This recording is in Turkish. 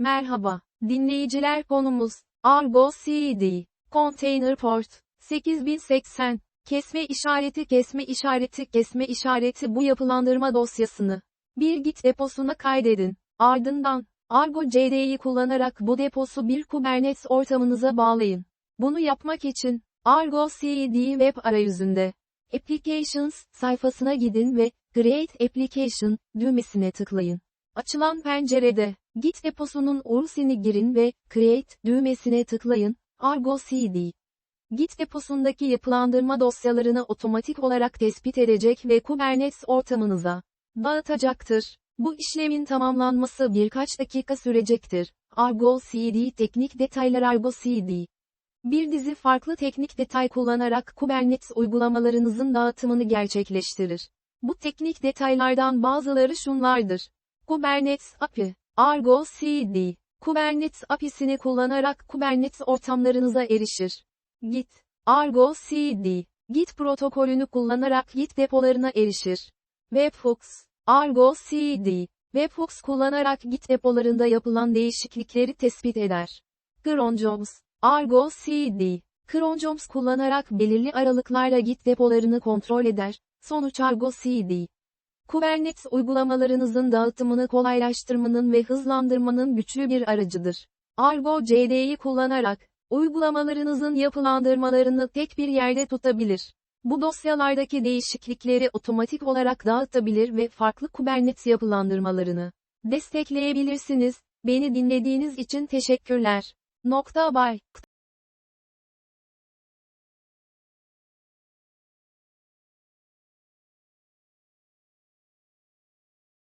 Merhaba, dinleyiciler konumuz, Argo CD, Container Port, 8080, kesme işareti kesme işareti kesme işareti bu yapılandırma dosyasını, bir git deposuna kaydedin, ardından, Argo CD'yi kullanarak bu deposu bir Kubernetes ortamınıza bağlayın. Bunu yapmak için, Argo CD web arayüzünde, Applications sayfasına gidin ve Create Application düğmesine tıklayın. Açılan pencerede, Git deposunun URL'sini girin ve Create düğmesine tıklayın, Argo CD. Git deposundaki yapılandırma dosyalarını otomatik olarak tespit edecek ve Kubernetes ortamınıza dağıtacaktır. Bu işlemin tamamlanması birkaç dakika sürecektir. Argo CD teknik detaylar Argo CD. Bir dizi farklı teknik detay kullanarak Kubernetes uygulamalarınızın dağıtımını gerçekleştirir. Bu teknik detaylardan bazıları şunlardır. Kubernetes API, Argo CD, Kubernetes API'sini kullanarak Kubernetes ortamlarınıza erişir. Git, Argo CD, Git protokolünü kullanarak Git depolarına erişir. Webhooks, Argo CD, Webhooks kullanarak Git depolarında yapılan değişiklikleri tespit eder. Cronjoms, Argo CD, Cronjoms kullanarak belirli aralıklarla Git depolarını kontrol eder. Sonuç Argo CD. Kubernetes uygulamalarınızın dağıtımını kolaylaştırmanın ve hızlandırmanın güçlü bir aracıdır. Argo CD'yi kullanarak, uygulamalarınızın yapılandırmalarını tek bir yerde tutabilir. Bu dosyalardaki değişiklikleri otomatik olarak dağıtabilir ve farklı Kubernetes yapılandırmalarını destekleyebilirsiniz. Beni dinlediğiniz için teşekkürler. Nokta bay.